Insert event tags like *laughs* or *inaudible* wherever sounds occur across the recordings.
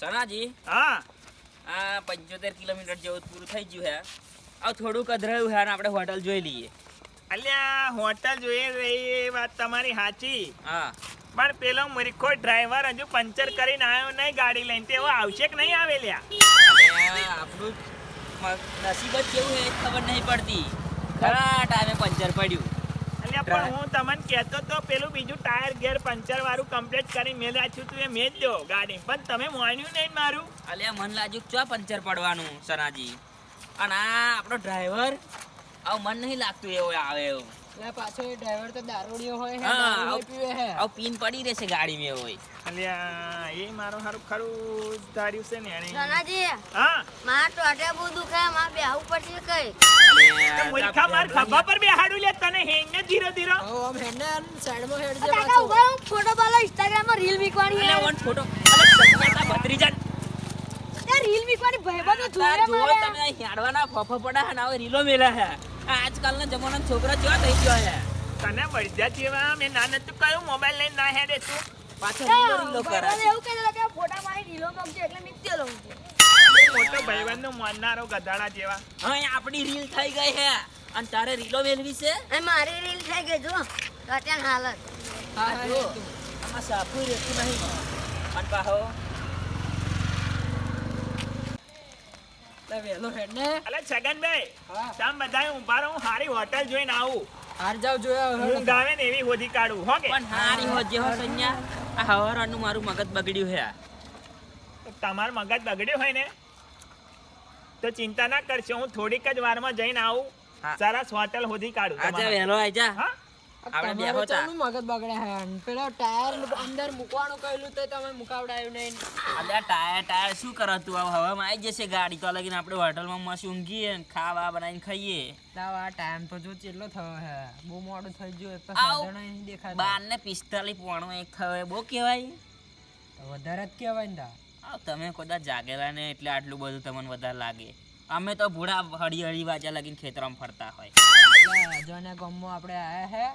સનાજી? હા. આ પંચોતેર કિલોમીટર જેવું પૂરું થઈ ગયું હે. આ થોડુંક અધરાયું હે અને આપણે હોટલ જોઈ લઈએ. અલ્યા હોટલ જોઈએ રહી એ વાત તમારી સાચી. હા. પણ પેલો મૂર્ખો ડ્રાઈવર હજુ પંચર કરીને આવ્યો નહીં ગાડી લઈને તેવો આવશે કે નહીં આવે લ્યા આપણું નસીબત નસીબ જ કેવું હે એ ખબર નહીં પડતી. ખરા ટાઈમે પંચર પડ્યું. અલ્યા પણ હું તમને કહેતો તો પેલું બીજું ટાયર ગેર પંચર વાળું કમ્પ્લીટ કરી મેં રાખ્યું તું એ મેં જ દો ગાડી. પણ તમે માન્યું નહીં મારું. અલ્યા મન લાગ્યું કે ચો પંચર પડવાનું સનાજી. અને આ આપણો ડ્રાઈવર આવું મન નહીં લાગતું એવો આવે એવું. એટલે પાછો એ ડ્રાઈવર તો દારૂડિયો હોય હે દારૂ પીવે હે. આવું પીન પડી રહેશે ગાડીમાં એવું હોય. અલ્યા એ મારું સારું ખરું ધાર્યું છે ને એણે. સોનાજી હા. મારા ટોટે બહુ દુખે મારે બેહવું પડશે કઈ. તો માર ખભા પર બેહાડું લે તને હેંગ ને ધીરો ધીરો. હવે આમ હેડને આમ સાઈડમાં હેડ જે કાકા ઊભા રહો ફોટો પાડો ઇન્સ્ટાગ્રામમાં રીલ મૂકવાની ફોટો અલ્યા સન્યાસા ભત્રીજા રીલ મૂકવાની ભાઈબંધો મારે. તમે હેડવાના ફફા પડા હે ને હવે રીલો મેલા હે. આજકાલના જમાનાના છોકરા કેવા થઈ ગયો હે? તને વળ્યા જેવા મેં નાના નતું કયો મોબાઈલ લઈને ના હેડે તું. પાછો રીલો રીલો કરે એવું કહેતો હતો કે ફોટા મારી રીલો મૂકજો એટલે મીત્યો લઉં છું. મોટો ભાઈબંધનું માનનારો ગધાડા જેવા. હવે આપણી રીલ થઈ ગઈ હે. અને તારે રીલો મેલવી છે? અને મારી રીલ થઈ ગઈ જો અત્યારે હાલત. હા જો આમાં સાફું રહેતું નહીં. અને પાહો. એટલે વહેલો હેડને. અલે છગનભાઈ હા. તમે બધા રહો હારી હોટલ જોઈને આવું. હાર જાવ જોયા હવે ઊંઘ ને એવી હોધી કાઢું હો કે? પણ હારી હોજે હો સન્યા આ હવારનું મારું મગજ બગડ્યું હે તમારું મગજ બગડ્યું હોય ને તો ચિંતા ના કરશો હું થોડીક જ વારમાં જઈને આવું. સરસ હોટલ હોધી કાઢું આજે આઈ જા હા? આપણે બે બેહો તા. મગજ બગડે હે પેલો ટાયર અંદર મૂકવાનું કહેલું તો તમે મુકાવડાયું નહીં. અલ્યા ટાયર ટાયર શું કરો તું? હવે હવામાં આવી જશે ગાડી તો લગીને આપણે હોટલમાં મસ્ત ઊંઘીએ ને ખાવા બનાવીને ખાઈએ. તાવ આ ટાઈમ તો જો ચેટલો થયો હે. બહુ મોડું થઈ ગયું એક તો સાધનો નહીં દેખાતા. બાર ને પિસ્તાલીસ પોણો એક થયો બહુ કહેવાય. વધારે જ કહેવાય ને તા. તમે કદાચ જાગેલા ને એટલે આટલું બધું તમને વધારે લાગે. અમે તો ભૂડા હળી હળી વાજા લગીને ખેતરમાં ફરતા હોય. એટલે ગામમાં આપણે આયા હે.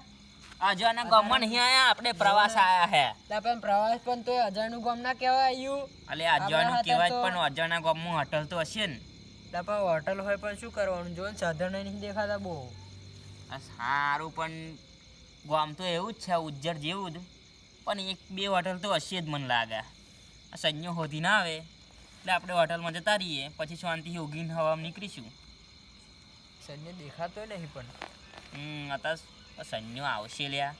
અજાના ગમન નહીં આયા આપણે પ્રવાસ આયા હે. ત્યાં પણ પ્રવાસ પણ તો અજાણ્યું ગામ ના કહેવાય આવ્યું એટલે અજાનું કહેવાય પણ અજાના ગામમાં હોટલ તો હશે ને. ત્યાં પણ હોટલ હોય પણ શું કરવાનું? જો ને નહીં દેખાતા બહુ. સારું પણ ગામ તો એવું જ છે ઉજ્જર જેવું જ. પણ એક બે હોટલ તો હશે જ મને લાગે. આ સંયો હોતી ના આવે. એટલે આપણે હોટલમાં જતા રહીએ પછી શાંતિથી ઉગીને હવામાં નીકળીશું. સૈન્ય દેખાતો નહીં પણ. હમ અત્યારે સૈન્ય આવશે લ્યા.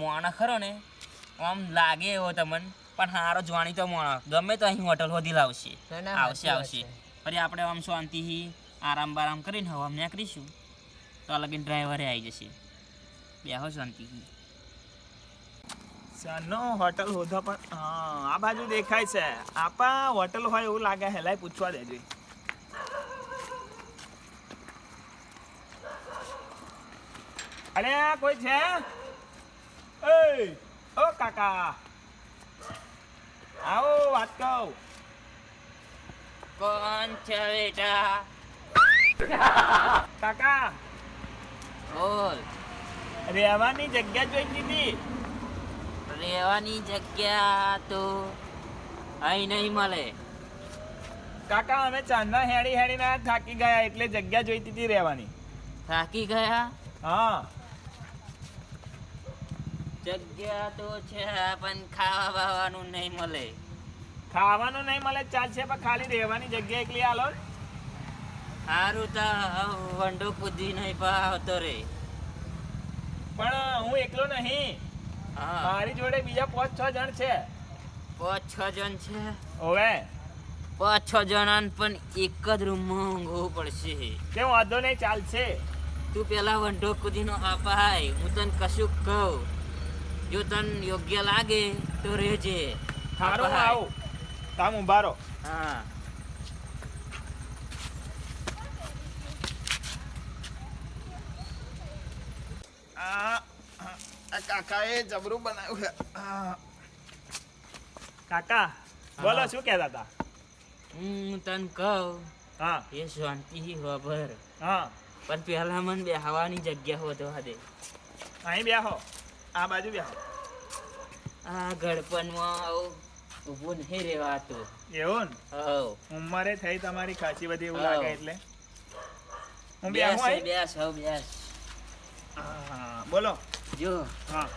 મોણા ખરો ને? આમ લાગે એવો તમને. પણ હારો જવાની તો મોણા. ગમે તો અહીં હોટલ હોધી લાવશે. આવશે આવશે. ફરી આપણે આમ શાંતિથી આરામ બારામ કરીને હવે અમને કરીશું તો લગીન ડ્રાઈવરે આવી જશે. બેહો શાંતિથી શાનો હોટલ હોધો પણ હા આ બાજુ દેખાય છે. આપા હોટલ હોય એવું લાગે હેલાય પૂછવા દેજો. અરે કોઈ છે? એ ઓ કાકા. આવો વાત કહું. કોણ છે બેટા? કાકા. બોલ. રહેવાની જગ્યા જોઈ દીધી રહેવાની જગ્યા તો અહીં નહીં મળે. કાકા અમે ચાંદના હેડી હેડીને થાકી ગયા એટલે જગ્યા જોઈતી હતી રહેવાની. થાકી ગયા? હા. જગ્યા તો છે પણ ખાવા બાવાનું નહીં મળે. ખાવાનું નહીં મળે ચાલશે પણ ખાલી રહેવાની જગ્યા એકલી આલો. સારું તો વંડો કૂદી નહીં પાવતો રે. પણ હું એકલો નહીં. મારી જોડે બીજા પાંચ છ જણ છે. પાંચ છ જણ છે? ઓવે પાંચ છ જણાને પણ એક જ રૂમમાં ઊંઘવું પડશે. કેમ વાંધો નહીં ચાલશે. તું પેલા વંડો કૂદીનો અપાય હું તને કશું કહું. જો તને યોગ્ય લાગે તો રહેજે. સારું હું તામ ઊભા હા. કાકા એ જબરું બનાવ્યું કાકા બોલો શું કહેતા હતા? હું તને કહું હા. એ શાંતિ ખબર હા પણ પહેલા મને બેહવાની જગ્યા હોતો દે અહીં બેહો. આ બાજુ આ ગળપણમાં આવું ઊભું નહીં રહેવાતું. એવું ને? હવ. ઉંમરે થઈ તમારી ખાસી બધી એવું લાગે એટલે. હું બેસ બેસ હવ બેસ. બોલો. જો હા.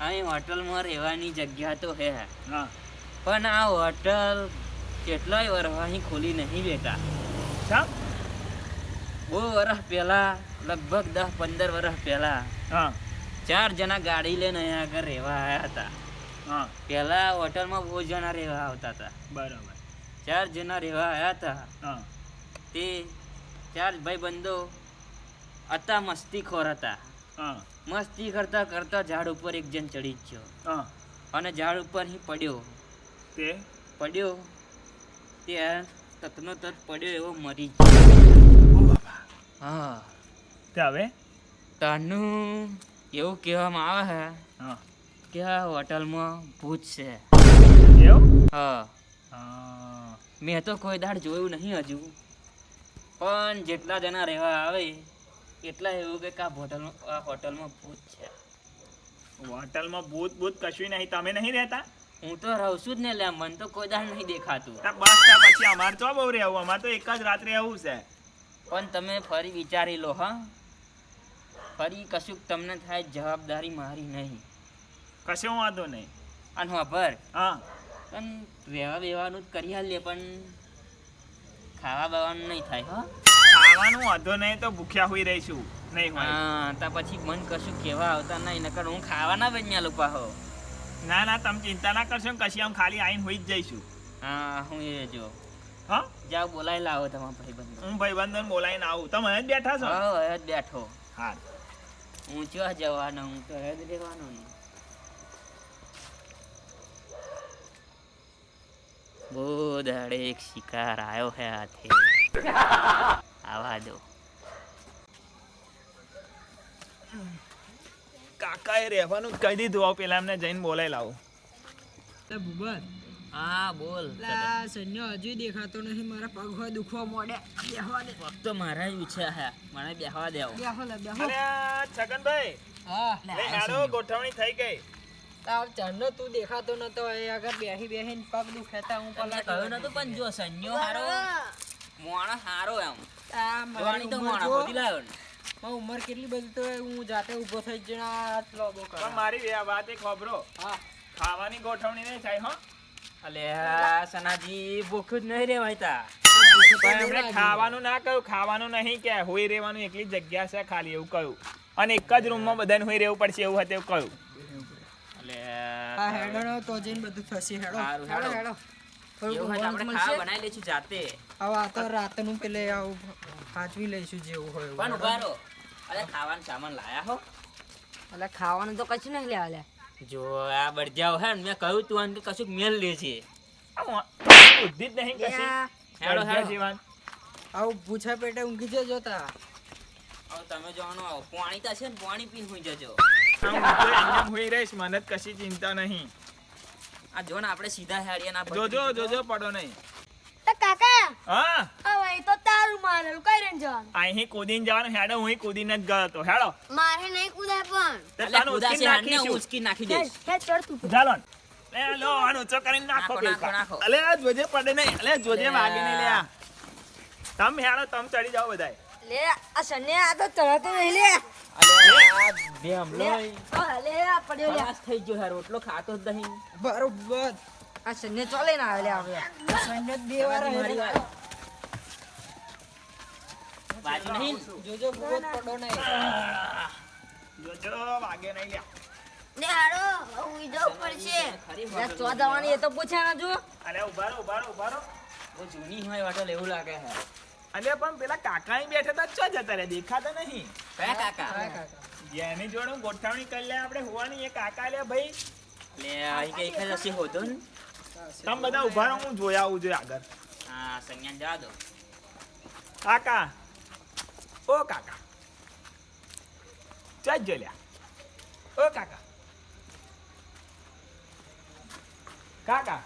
અહીં હોટલમાં રહેવાની જગ્યા તો હે. હા. પણ આ હોટલ કેટલાય વર્ષ અહીં ખોલી નહીં બેટા. ચા બહુ વર્ષ પહેલા લગભગ દસ પંદર વર્ષ પહેલા. હા. ચાર જણા ગાડી લઈને અહીંયા આગળ રહેવા આવ્યા હતા. હા. પહેલા હોટલમાં બહુ જણા રહેવા આવતા હતા. બરાબર. ચાર જણા રહેવા આવ્યા હતા. હા. તે ચાર ભાઈ બંધો હતા મસ્તીખોર હતા. હા. મસ્તી કરતા કરતા ઝાડ ઉપર એક જણ ચડી ગયો. હા. અને ઝાડ ઉપર હી પડ્યો. તે? પડ્યો. તે તતનો તત પડ્યો એવો મરી ગયો. હા. તે હવે? તાનું એવું કહેવામાં આવે છે હા. કે આ હોટલમાં ભૂત છે. એવું? હા. હા. મેં તો કોઈ દાડ જોયું નહીં હજુ. પણ જેટલા જણા રહેવા આવે એટલા એવું કે આ હોટલમાં આ હોટલમાં ભૂત છે. હોટલમાં ભૂત ભૂત કશું નહીં. તમે નહીં રહેતા? હું તો રહું છું જ ને લે મને તો કોઈ દાડ નહીં દેખાતું. બસ પછી અમારે તો બહુ રહેવું અમારે તો એક જ રાત્રે રહેવું છે. પણ તમે ફરી વિચારી લો હા. ફરી કશુંક તમને થાય જવાબદારી મારી નહીં. કશો વાંધો નહીં. અને ખબર હા. પણ રહેવા બેવાનું જ કરી હાલીએ પણ ખાવા બાવાનું નહીં થાય હા. ખાવાનું વાંધો નહીં તો ભૂખ્યા હોઈ રહીશું. નહીં હા તો પછી મન કશું કહેવા આવતા નહીં નકર હું ખાવાના જ અહીંયા લોકો હો. ના ના તમે ચિંતા ના કરશો કશી આમ ખાલી આવીને હોઈ જ જઈશું. હા હું એ જો. હા? જાઓ બોલાવી લાવો તમારા ભાઈ બંધુ હું ભાઈબંધોને બોલાવીને આવું. તમે જ બેઠા છો? હા જ બેઠો. હા. હું ચો જવાનો હું તો જ રહેવાનો ને બહુ દાડે એક શિકાર આવ્યો હે હાથે આવા દો કાકાએ રહેવાનું કહી દીધું આવું પેલા એમને જઈને બોલાવી લાવું ભૂપત હા બોલ. લા સન્યો હજુ દેખાતો નથી મારા પગ હોય દુખવા મોડે. બેહવા દે. ફક્ત મારા જ ઈચ્છા હે. મને બેહવા દેવો બેહો લે બેહો. અરે છગનભાઈ. હા. લે હારો ગોઠવણી થઈ ગઈ. તાર ચણનો તું દેખાતો નતો એ આગળ બેહી બેહીને પગ દુખેતા હું પલા પલાટ નતો પણ જો સન્યો હારો. મોણો હારો એમ. આ મારી તો ઉંમર મોણો. ગોતી ને. મારી ઉંમર કેટલી બધી તો હું જાતે ઊભો થઈ જ જણા આટલો બહુ પણ મારી વાત એક ખબરો. હા. ખાવાની ગોઠવણી નહીં થાય હો. અલે સનાજી ભૂખ જ નહીં રેવાય તા. એમણે ખાવાનું ના કહ્યું ખાવાનું નહીં કે હોઈ રહેવાનું એકલી જગ્યા છે ખાલી એવું કહ્યું. અને એક જ રૂમમાં બધાને હોઈ રહેવું પડશે એવું હતું એવું કહ્યું. અલે આ હેડો તો જઈને બધું થશે હેડો. હેડો હેડો. બનાવી લઈશું જાતે. હવે આ તો રાતનું પેલે આવું સાચવી લઈશું જેવું હોય પણ ઉભારો અરે ખાવાનું સામાન લાયા હો. એટલે ખાવાનું તો કશું નહીં લેવા લે. જો આ બળજાઓ હે ને મેં કહ્યું તું આને કે કશુંક મેલ લે છે. બુદ્ધિ જ નહીં કશી. હેડો, હેડો. જીવન. આવું પૂછા પેટે ઊંઘી જજો તા હવે તમે જોવાનો પાણી તા છે ને પાણી પીને હોઈ જજો. હું તો એમ હોઈ રહીશ મને કશી ચિંતા નહીં. આ જો ને આપણે સીધા હેડિયા ના જોજો જોજો પડો નહીં. તો કાકા હા? હવે તો તારું માનેલું કઈ રેન જવાનું અહીં કૂદીને જવાનું હેડો હું કૂદીને જ ગયો હતો હેડો. મારે નહીં કૂદાય પણ. એટલે તને કુદાશે ઉચકીને હાથને હું નાખીશું. ઉચકી નાખી હે હે ચડ તું. ચાલો લે લો આનો ઊંચો કરીને નાખો નાખો, પેલું નાખો, નાખો. અલે આ જોજે પડે નહીં. અલે જોજે વાગે નહીં લે આ તમે હેડો તમ ચડી જાઓ બધાય. લે આ સને આ તો ચડાતો નહીં લે. અલે આ બેહમલો લે આ પડ્યો લે. થઈ ગયો હે રોટલો ખાતો જ નહીં. બરોબર. આ સને ચોલે ના આવે આવે આપણે બે વાર મારી વાત. બાજુ નહીં જોજો ભૂત પડો નહીં જોજો વાગે નહીં લે ને હાડો હું જવું પડશે લે ચો જવાની એ તો પૂછે જો અલે ઊભા રહો ઊભા રહો ઊભા રહો. બહુ જૂની હોય હોટલ એવું લાગે છે અલે પણ પેલા કાકા અહીં બેઠા તા ચો જતા રે દેખાતા નહીં. કયા કાકા? જેની જોડે ગોઠવણી કરી લે આપણે હોવાની. એ કાકા લે ભાઈ. લે અહીં કઈ કઈ હશે હોતો ને? તમે બધા ઊભા રહો હું જોયા આવું જોઈએ આગળ હા સંજ્ઞાન જવા દો કાકા ઓ કાકા ચલ જો લ્યા ઓ કાકા કાકા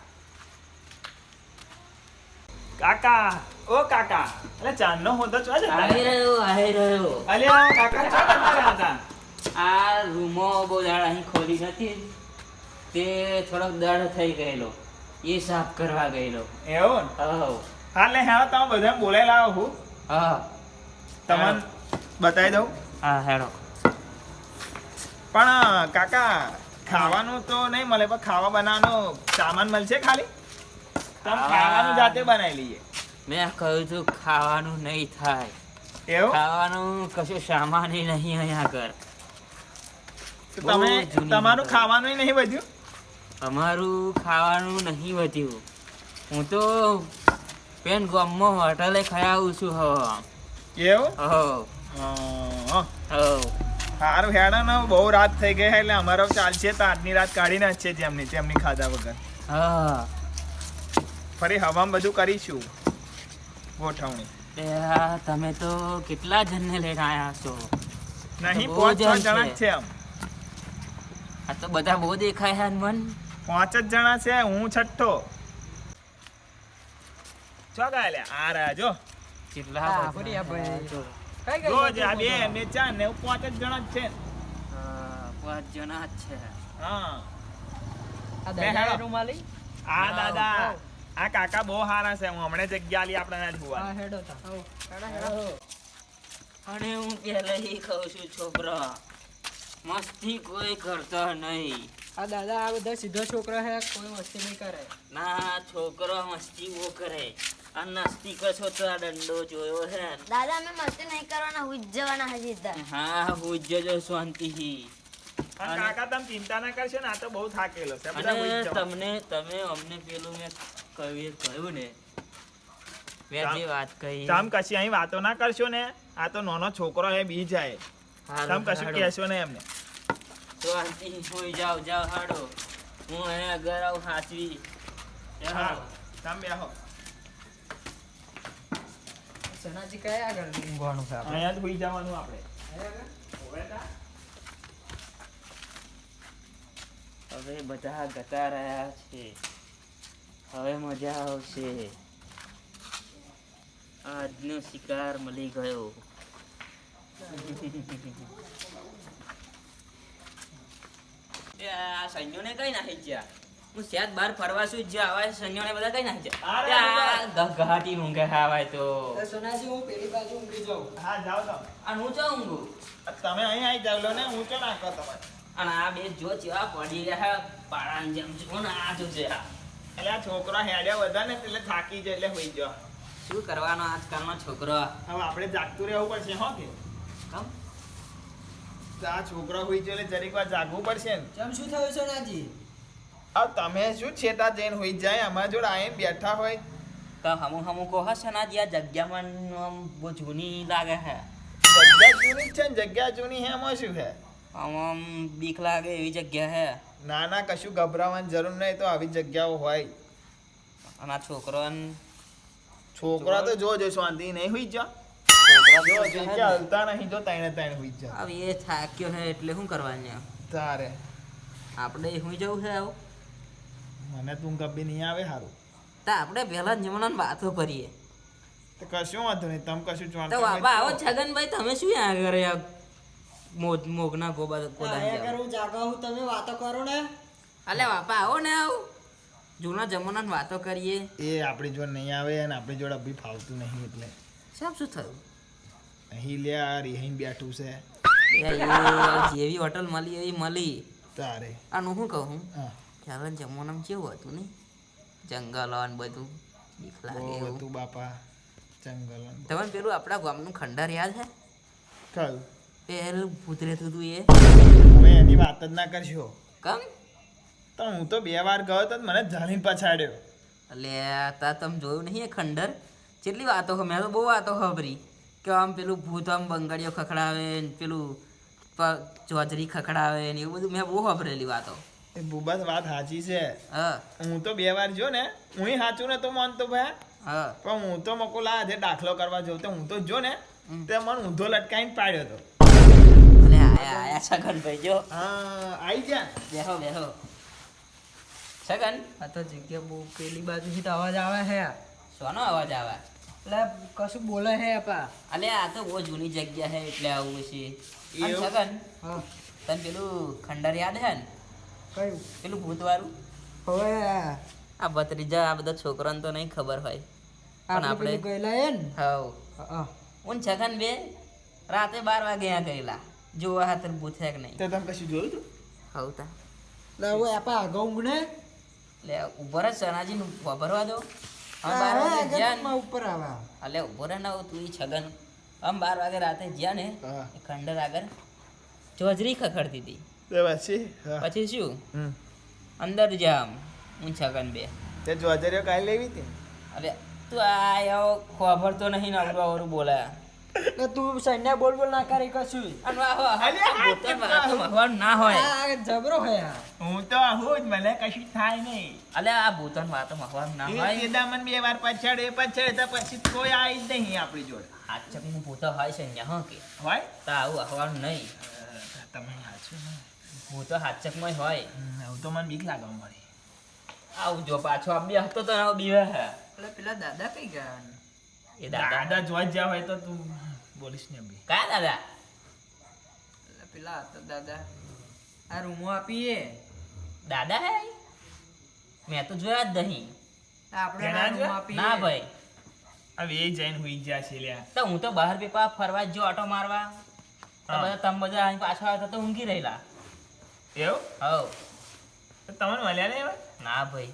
કાકા ઓ કાકા અલે ચાંદનો હોતો ચો જતા આવી રહ્યા? રહ્યો આવી રહ્યો અલ્યા કાકા ચો જતા રહ્યા હતા આ રૂમો બહુ દાડ અહીં ખોલી નથી તે થોડોક દળ થઈ ગયેલો એ સાફ કરવા ગયેલો. એવો ને? હા. લે હા તમે બધા બોલાઈ લાવો હું. હા. તમને બતાવી દઉં. હા હેડો. પણ કાકા ખાવાનું તો નહીં મળે પણ ખાવા બનાવવાનો સામાન મળશે ખાલી? તમે ખાવાનું જાતે બનાવી લઈએ. મેં કહ્યું તું ખાવાનું નહીં થાય. એવું? ખાવાનું કશું સામાન નહીં અહીંયા કર તો તમે તમારું ખાવાનું નહીં વધ્યું? અમારું ખાવાનું નહીં વધ્યું. હું તો પેન ગામમાં હોટલે ખાઈ છું હો. એવું? સારું હેડો ને બહુ રાત થઈ ગઈ એટલે અમારો ચાલશે. તો આજની રાત કાઢી નાખશે જેમની તેમની ખાધા વગર. હા. ફરી હવામાં બધું કરીશું. ગોઠવણી. તમે તો કેટલા જણને લઈને આવ્યા છો? નહીં પાંચ છ જણા છે. આમ આ તો બધા બહુ દેખાય મન. પાંચ જ જણા છે હું છઠ્ઠો. ચો આ રહ્યા જો. કેટલા હા, બધા ફરી આ ભાઈ. જો. કઈ ગઈ જો છે જ આ બે ને ચાર ને પાંચ જ જણા જ છે. પાંચ જણા જ છે. હા. આ દાદા રૂમાલી આ દાદા. આ કાકા બહુ સારા છે હું હમણાં જગ્યા આલી આપણે ના જોવા હેડો તા. હેડો હેડો. અને હું પહેલેથી કહું છું છોકરા મસ્તી કોઈ કરતો નહીં. આ દાદા આ બધા સીધો છોકરો હે કોઈ મસ્તી નહીં કરે. ના છોકરો મસ્તી વો કરે. આ નસ્તી કશો તો આ દંડો જોયો હે. દાદા અમે મસ્તી નહીં કરવાના જવાના હજી સીધા. હા હું જજો શાંતિથી કાકા તમે ચિંતા ના કરશો ને આ તો બહુ થાકેલો છે. અને તમને તમે અમને પેલું મેં કહ્યું કહ્યું ને મેં જે વાત કહી. તમે કશી અહીં વાતો ના કરશો ને આ તો નાનો છોકરો હે બી જાય. તમે કશું. કહેશો ને એમને શાંતિ હોઈ જાઓ જાઓ હાડો. હું અહીંયા ઘર આવું હાચવી હા જાઓ. તમે બેહો સનાજી કયા આગળ ઊંઘવાનું છે અહીંયા જ હોઈ જવાનું આપણે. હવે બધા ગતા રહ્યા છે. હવે મજા આવશે. આજનો શિકાર મળી ગયો. *laughs* આ સંજોને કઈ નાખી ગયા? હું સેત બહાર ફરવા છું જે આવા સંજોને બધા કઈ નાખી ગયા? આ ગઘાટી ઊંઘે આવાય તો. સોનાજી હું પેલી બાજુ ઊંઘી જાઉં. હા જાઓ તમે અને હું ચો ઊંઘું? તમે અહીં આવી જાવ લો ને હું ચો નાખો તમારે? અને આ બે જો ચેવા પડી રહ્યા પાડાની જેમ જો ને આ જો છે આ. એટલે આ છોકરો હેડ્યા બધા ને એટલે થાકી જાય એટલે હોઈ ગયો. શું કરવાનો આજકાલનો છોકરો? હવે આપણે જાગતું રહેવું પડશે હો કે? કમ? આ છોકરો હોય છે એટલે જરીક વાર જાગવું પડશે ને. ચમ શું થયું છે નાજી? આ તમે શું છેટા જઈને હોઈ જાય? અમારા જોડે આવીને બેઠા હોય. તો હમુ હમુ કહો છે ને આ જગ્યામાં આમ બહુ જૂની લાગે છે જગ્યા જૂની જ છે ને જગ્યા જૂની હે એમાં શું છે આમ આમ બીક લાગે એવી જગ્યા હે. ના ના કશું ગભરાવાની જરૂર નહીં તો આવી જગ્યાઓ હોય. અને આ છોકરો છોકરા તો જો જો શાંતિ નહીં હોઈ જા જો નહીં જો તાઈને તાઈને હોઈ જા હવે એ થાક્યો છે એટલે શું કરવાનું તારે. આપણે હું જવું છે આવું? મને તું કભી નહીં આવે સારું તો આપણે પહેલા જમાનાની વાતો કરીએ. તો કશું વાંધો નહીં તમે કશું તો બાબા આવો છગનભાઈ તમે શું આ કરે આ મોજ મોગના ગોબા કોદાન જાવ હું જાગા હું તમે વાતો કરો ને. અલે બાપા આવો ને આવો. જૂના જમાનાની વાતો કરીએ. એ આપણી જોડે નહીં આવે અને આપણી જોડે અભી ફાવતું નહીં એટલે. સાબ શું થયું? અહીં લે આ અહીં બેઠું છે. જેવી હોટલ મળી એવી મળી. તારે. આનું શું કહું? ચાલો જમવાનું કેવું હતું ને? જંગલો ને બધું. બીક લાગે હતું બાપા જંગલ તમને પેલું આપણા ગામનું ખંડર યાદ છે? કયું? પેલું ભૂત રહેતું હતું એ. હવે એની વાત જ ના કરશો. કમ? તો હું તો બે વાર ગયો તો મને જાણી પછાડ્યો. એટલે તા તમે જોયું નહીં એ ખંડર? કેટલી વાતો મેં તો બહુ વાતો ખબરી કે આમ પેલું ભૂત આમ બંગાળીઓ ખખડાવે ને પેલું ચોજરી ખખડાવે ને એવું બધું મેં બહુ વાપરેલી વાતો. એ બુબસ વાત સાચી છે. હા. હું તો બે વાર જો ને હું સાચું ને નતો માનતો ભાઈ. હા. પણ હું તો મકોલા આજે દાખલો કરવા જઉં તો હું તો જો ને. તે મને ઊંધો લટકાઈને પાડ્યો હતો. આયા આયા છગન ભાઈ જો. હા આવી જા. બેહો બેહો. છગન? આ તો જગ્યા બહુ પેલી બાજુથી તો અવાજ આવે હે. શોનો અવાજ આવે? એટલે કશું બોલે હે આપા. અલે આ તો બહુ જૂની જગ્યા છે એટલે આવું છે છગન હા. તને પેલું ખંડર યાદ હે ને? કયું? પેલું ભૂતવાળું? હવે આ ભત્રીજા આ બધા છોકરાને તો નહીં ખબર હોય. પણ આપણે ગયેલા હે ને? હા. ઉન છગન બે રાતે બાર વાગે આ ગયેલા. જોવા હાથર પૂછે કે નહીં? તો તમે કશું જોયું તું? હવ તા. લે હવે આપા આગળ ઊંઘને. લે ઊભો જ સનાજી નું ભરવા દો. હા બાર જ્યાં ઉપર આવે. અલે ઊભો રે ના તું ઈ છગન. આમ બાર વાગે રાતે જ્યાં ને ખંડર આગળ ચોજરી ખખડતી હતી તો પછી? પછી શું? અંદર જામ હું છગન બે. તે જોજરીઓ કાલે લેવી હતી? અરે તું આ ખબર તો નહીં ને અવરું બોલાયા. તું સૈન્ય બોલ બોલ ના કરી કશું. અને વાહ વાહ, પોતાનું વાતો મહવાનું ના હોય. જબરો હે હું તો આવું જ મને કશું થાય નહીં. અલે આ ભૂતન વાતો મહવાનું ના એ હોય. બે વાર પછાડ એ પછાડ તો પછી કોઈ આવી જ નહીં આપણી જોડે. હાથ ચકનું ભૂતો હોય છે અહીંયા કે? હોય? તો આવું અહવાનું નહીં. તમે હાચું ને? ભૂતો હાથ ચકમાં હોય. હમ, તો મને બીક લાગવા મળી આવું જો પાછો આમ બે હતો તો બીવે હે. પેલા દાદા કઈ ગયા? એ દાદા દાદા જોવા જ જ્યાં હોય તો તું બોલીશ ને બી. કયા દાદા? પેલા હતા દાદા આ રૂમો આપીએ. દાદા હે મેં તો જોયા જ નહીં. આપણે ના આ રૂમો? આપીએ. ના ભાઈ. હવે એ જઈને હુઈ ગયા છે લ્યા. તો હું તો બહાર પેપા ફરવા જ ઓટો મારવા. તો બધા તમે બધા અહીં પાછા આવતા તો ઊંઘી રહેલા. એવું? હવ. તો તમને મળ્યા નહીં ના ભાઈ.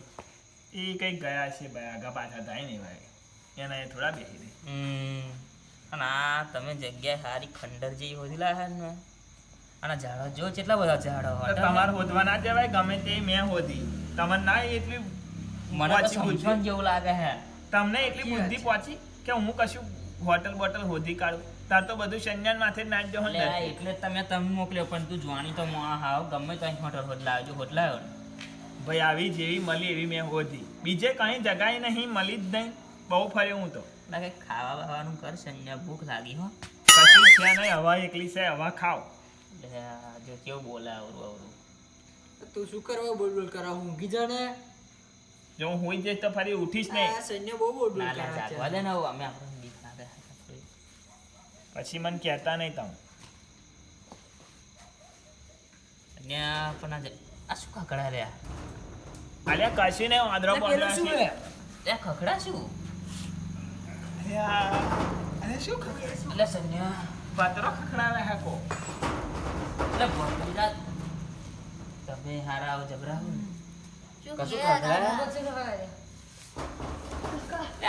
એ કઈ ગયા છે ભાઈ આગા પાછા થાય ને ભાઈ. એના એ થોડા બેસી દે અને આ તમે જગ્યાએ સારી ખંડર જેવી હોધી લાયા ને? અને ઝાડો જો કેટલા બધા ઝાડો હતા તમારે હોદવા ના જવાય ગમે તે મેં હોધી તમને ના એટલી મને સમજણ જેવું લાગે હે. તમને એટલી બુદ્ધિ પહોંચી કે હું કશું હોટલ બોટલ હોધી કાઢું? તાર તો બધું સંજ્ઞાન માથે જ નાચ દો એટલે જ તમે તમે મોકલ્યો પણ તું જોવાની તો મોં હાવ ગમે તો હોટલ હોટલ આવજો હોટલાયો ને. ભાઈ આવી જેવી મળી એવી મેં હોધી બીજે કઈ જગાએ નહીં મળી જ નહીં. બહુ ફર્યો હું તો. બાકી ખાવા બાવાનું કર સંજ્ઞા ભૂખ લાગી હો. કશું છે નહીં હવા એકલી છે હવા ખાવ જો કેવો બોલે અવરું અવરું તું શું કરવા બોલ બોલ કરા? ઊંઘી જાને જો હું હોઈ જઈશ તો ફરી ઉઠીશ નહીં સૈન્ય બહુ બોલ બોલ કરે જાગવા છે દે ને હવે અમે આપણે બીક લાગે પછી મને કહેતા નહીં તમે. સંજ્ઞા પણ આજે આ શું ખખડા રહ્યા? અલ્યા કશું નહીં વાંદરો બોલ પેલું શું એ ખખડા શું? અરે શું ખબર એટલે સંજ્ઞા પતરો ખખડાવે હાકો એટલે ભત્રીજા તમે હારા આવો જબરા કશું ખખડાવે?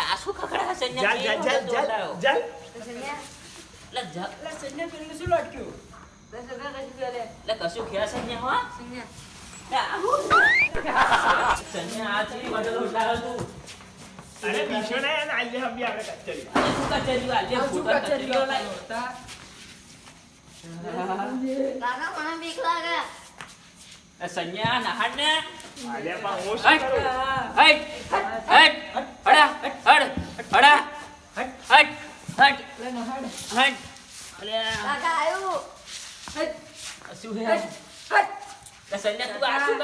આ શું ખખડા સંજ્ઞા જાલ જાલ જાલ જાલ એટલે જ- પેલું શું લટક્યું. એટલે કશું ખેર સંજ્ઞા હો સંજ્ઞા, એટલે આવું સંજ્ઞા આ ચીલી બદલ ઉઠાવ્યો તું અરે બીજો ને આઈ લે હબી આપણે કચરી કચેરી વાળી? આ શું ફૂટા કચેરી કચેરીઓ લાવી. કરતા? કાકા મને બીક લાગે એ સંજ્ઞા નહાડ ને અલ્યા પણ હું શું હટ કરું હટ હટ હડા હડ હડા હટ હટ હટ એટલે નહાડ. હટ અલ્યા કાકા આવ્યું શું હે સંજ્ઞા તું આ શું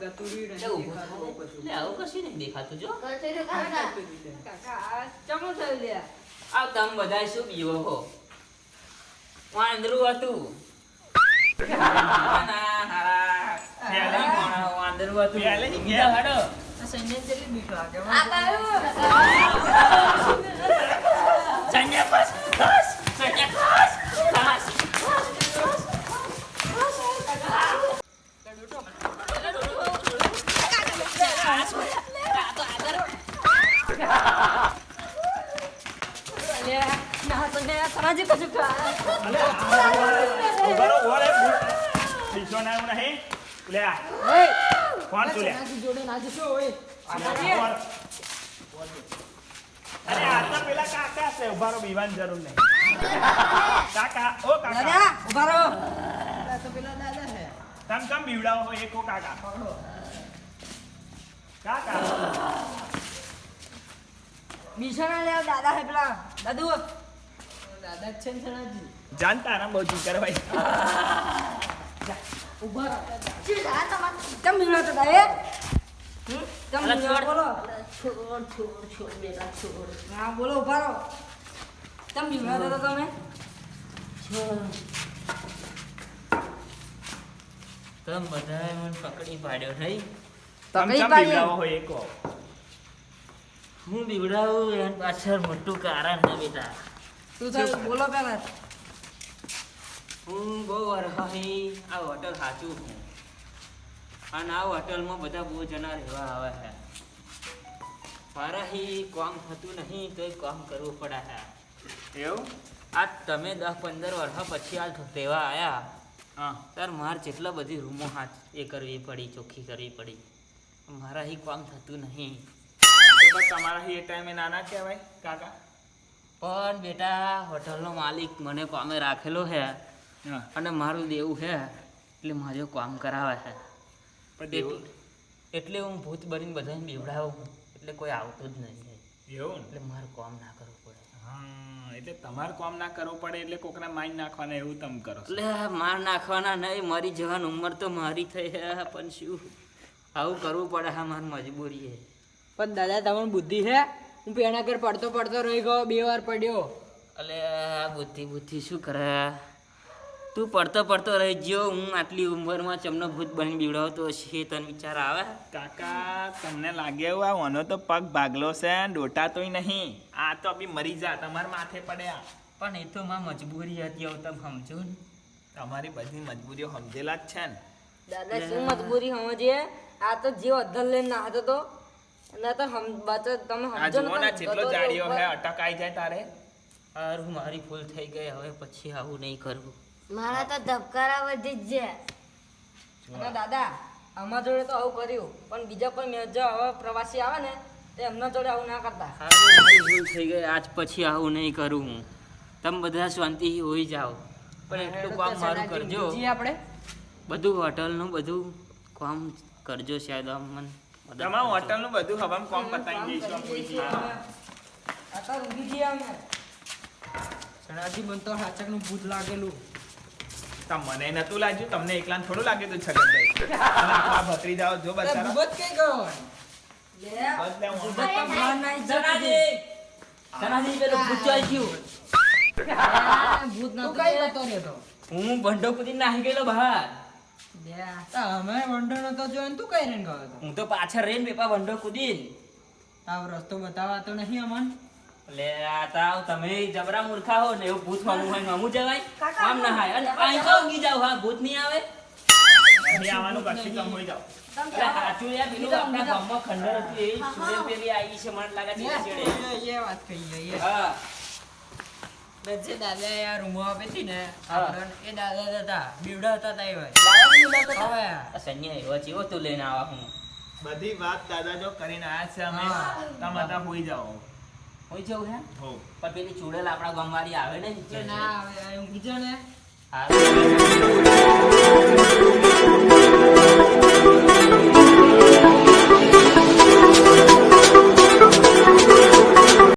ગતુરી એટલે લે દેખાતું થા. આવું કશું નહીં દેખાતું જો કચેરી કાકા કાકા ચમો થયું લ્યા આ તમ બધા શું બીવો હો વાંદરું હતું વાંદરું હતું સૈન્ય જેટલી બીક લાગે સંજય બસ બસ સંજય બસ બસ ઉભારો ઓરે બીજો ના એવું નહીં લે. આ. કોણ તું લે. જોડે ના જશો ઓય. અરે આ તો પેલા કાકા છે ઉભારો બીવાની જરૂર નહીં. કાકા ઓ કાકા. તો પેલા દાદા હે. તમ તમ બીવડાવો એક ઓ કાકા. કાકા. લેવા દાદા હે પેલા. દાદુ. દાદા છે ને જાણતા આરામ બહુ ચીકર ભાઈ ઊભા તો. બોલો છોડ છોડ છોડ બેટા છોડ હા બોલો ઊભા રહો તો તમે તમે બધાએ મને પકડી પાડ્યો થઈ તમે ચમ બીવડાવો હોય હું બીવડાવું એના પાછળ મોટું કારણ છે બેટા. તું તાર બોલો પેલા હું બહુ વરહાઈ આ હોટલ સાચું છું. અને આ હોટલમાં બધા બહુ જણા રહેવા આવે છે મારાથી કામ થતું નહીં તો કામ કરવું પડે છે એવું? આ તમે દસ પંદર વર્ષ પછી આ રહેવા આવ્યા હા. તાર મારે જેટલા બધી રૂમો હાથ એ કરવી પડી ચોખ્ખી કરવી પડી. મારાથી કામ થતું નહીં. તમારાથી તમારા એ ટાઈમે નાના કહેવાય કાકા? પણ બેટા હોટલનો માલિક મને કામે રાખેલો છે હા. અને મારું દેવું છે એટલે મારે કામ કરાવે છે પણ એટલે હું ભૂત બનીને બધાને બીવડાવું. એટલે કોઈ આવતું જ નહીં. એવું એટલે મારે કામ ના કરવું પડે. હા એટલે તમારે કામ ના કરવું પડે એટલે કોકના માઇન્ડ નાખવાના એવું તમે કરો. એટલે માર નાખવાના નહીં મરી જવાની ઉંમર તો મારી થઈ છે પણ શું? આવું કરવું પડે હા મારી મજબૂરી છે પણ દાદા તમને બુદ્ધિ છે? હું પેણા ઘર પડતો પડતો રહી ગયો બે વાર પડ્યો. અલે આ બુદ્ધિ બુદ્ધિ શું કરે? તું પડતો પડતો રહી ગયો. હું આટલી ઉંમરમાં ચમનો ભૂત બની બીવડાવતો છે. તને વિચાર આવે? કાકા તમને લાગે એવું આ વાનો તો પગ ભાગલો છે ને ડોટાતોય નહીં. આ તો બી મરી જા તમારા માથે પડ્યા. પણ એ તો માં મજબૂરી હતી હવે તમે સમજો ને. તમારી બધી મજબૂરીઓ સમજેલા જ છે ને. દાદા શું મજબૂરી સમજીએ? આ તો જીવ અધલ લઈને નાહતો તો. ના તો હમ બચો તમે સમજો ને જેટલો જાડીઓ હે અટકાઈ જાય તારે. અરે મારી ભૂલ થઈ ગઈ હવે પછી આવું નહીં કરવું મારા તો ધબકારા વધી જ છે દાદા અમારા જોડે તો આવું કર્યું પણ બીજા કોઈ મેં જો હવે પ્રવાસી આવે ને તે એમના જોડે આવું ના કરતા. ભૂલ થઈ ગઈ આજ પછી આવું નહીં કરું હું. તમે બધા શાંતિથી હોઈ જાઓ. પણ એટલું કામ મારું કરજો. જી આપણે. બધું હોટલનું બધું કામ કરજો શાયદ આમ મને હોટલનું બધું હવામાં કોમ પતાવી દઈશું કોઈ દી. આ તો રૂકી જઈએ અમે. સણાજી બનતો તો હાચકનું ભૂત લાગેલું. તમને નતું લાગ્યું તમને એકલાને થોડું લાગ્યું હતું છગનભાઈ આપણા ભત્રીજાઓ જો બચારા. ભૂત કઈ ગયો લે, બસ લે, હું ભંડો કૂદીને નાહી ગયેલો બહાર. અમે વંડો નતો જોયો ને તું કઈ રહીને ગયો હું તો પાછળ રેન બેપા બંડો કૂદીને. તાવ રસ્તો બતાવવા તો નહીં અમન. લે આ તાવ તમે જબરા મૂર્ખા હો ને એવું ભૂત હમું હોય હમું જવાય. આમ ના હાય. અને અહીં તો ઊંઘી જાવ હા ભૂત નહીં આવે. અહીં આવવાનું કશું કામ જાઓ. અરે યાર પેલું આપણા ગામમાં ખંડર હતું એ સુડે પેલી આવી છે મને લાગે છે ચેડે એ વાત કહી એ હા. ને જે દાદા આ રૂમો આપી હતી ને હા. એ દાદા હતા બીવડા હતા તા હોય. હવે. એવો ચેવો તું લઈને આવા હું. બધી વાત દાદા જો કરીને આયા છે અમે. તમે બધા હોઈ જાઓ. હોય જવું હે. પણ પેલી ચૂડેલ આપણા ગામવાળી આવે ને ના આવે ઊંઘી જાવ ને. હા.